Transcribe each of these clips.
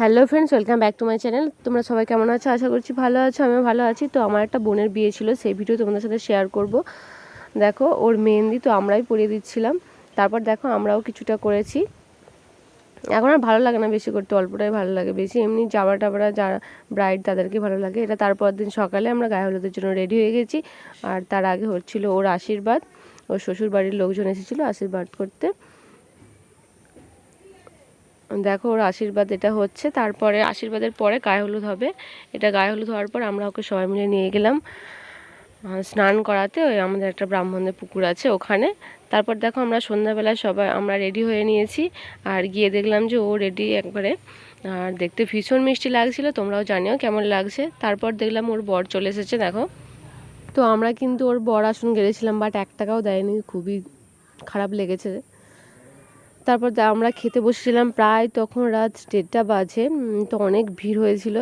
Hello friends welcome back to my channel তোমরা সবাই কেমন আছো? আশা করছি ভালো আছো, আমিও ভালো আছি। তো আমার একটা বোনের বিয়ে ছিল, সেই ভিডিও তোমাদের সাথে শেয়ার করব। দেখো, ওর মেহেন্দি তো আমরাই পরিয়ে দিচ্ছিলাম। তারপর দেখো, আমরাও কিছুটা করেছি। এখন আর ভালো লাগে না বেশি করতে, অল্পটাই ভালো লাগে বেশি। এমনি জামা টাবরা যারা ব্রাইড তাদেরকে ভালো লাগে, এটা তারপর দিন সকালে আমরা গায়ে হলুদের জন্য রেডি হয়ে গেছি। আর তার আগে হচ্ছিল ওর আশীর্বাদ। ওর শ্বশুর বাড়ির লোকজন এসেছিল আশীর্বাদ করতে। দেখো ওর আশীর্বাদ এটা হচ্ছে। তারপরে আশীর্বাদের পরে গায়ে হলুদ হবে। এটা গায়ে হলুদ হওয়ার পর আমরা ওকে সবাই মিলে নিয়ে গেলাম স্নান করাতে। ওই আমাদের একটা ব্রাহ্মণদের পুকুর আছে ওখানে। তারপর দেখো আমরা সন্ধ্যাবেলা সবাই আমরা রেডি হয়ে নিয়েছি। আর গিয়ে দেখলাম যে ও রেডি একবারে। আর দেখতে ভীষণ মিষ্টি লাগছিল, তোমরাও জানিও কেমন লাগছে। তারপর দেখলাম ওর বর চলে এসেছে, দেখো। তো আমরা কিন্তু ওর বর আসন গেড়েছিলাম বাট এক টাকাও দেয়নি। খুবই খারাপ লেগেছে। তারপর আমরা খেতে বসেছিলাম প্রায় তখন রাত দেড়টা বাজে তো অনেক ভিড় হয়েছিল।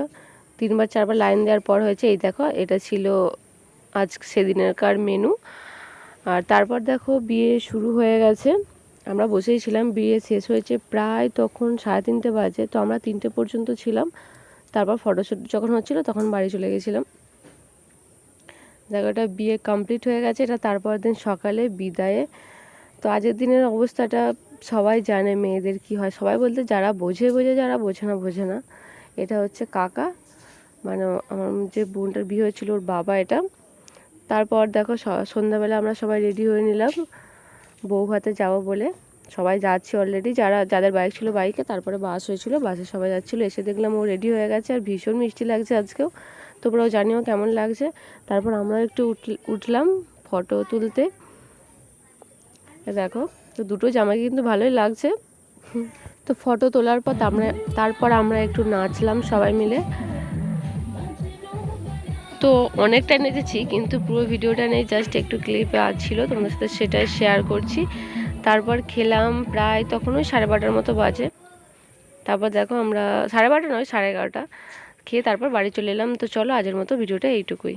তিনবার, চারবার লাইন দেওয়ার পর হয়েছে, এই দেখো, এটা ছিল আজ সেদিনেরকার মেনু আর তারপর দেখো, বিয়ে শুরু হয়ে গেছে। আমরা বসেই ছিলাম, বিয়ে শেষ হয়েছে প্রায় তখন সাড়ে তিনটে বাজে, তো আমরা তিনটে পর্যন্ত ছিলাম। তারপর ফটোশ্যুট যখন হচ্ছিল, তখন বাড়ি চলে গেছিলাম। এটা বিয়ে কমপ্লিট হয়ে গেছে, এটা তারপর দিন সকালে বিদায়ে। তো আজকের দিনের অবস্থাটা সবাই জানে মেয়েদের কি হয়। সবাই বলতে যারা বোঝে বোঝে, যারা বোঝে না বোঝে না। এটা হচ্ছে কাকা। মানে আমার যে বোনটার বিয়ে হয়েছিল, ওর বাবা এটা। তারপর দেখো সন্ধ্যাবেলা আমরা সবাই রেডি হয়ে নিলাম। বউ ভাতে যাব বলে। সবাই যাচ্ছে অলরেডি যারা, যাদের বাইক ছিল বাইকে তারপরে বাস হয়েছিল বাসে সবাই যাচ্ছিল। এসে দেখলাম ও রেডি হয়ে গেছে আর ভীষণ মিষ্টি লাগছে আজকেও। তোমরাও জানিও কেমন লাগছে। তারপর আমরা একটু উঠলাম ফটো তুলতে। দেখো, তো দুটো জামাই কিন্তু ভালোই লাগছে। তো ফটো তোলার পর আমরা তারপর আমরা একটু নাচলাম সবাই মিলে। তো অনেকটা নেচেছি, কিন্তু পুরো ভিডিওটা নেই জাস্ট একটু ক্লিপে ছিল, তোমাদের সাথে সেটাই শেয়ার করছি। তারপর খেলাম প্রায় তখন ওই সাড়ে বারোটার মতো বাজে। তারপর দেখো আমরা, সাড়ে বারোটা নয়, সাড়ে এগারোটা। খেয়ে তারপর বাড়ি চলে এলাম। তো চলো, আজের মতো ভিডিওটা এইটুকুই।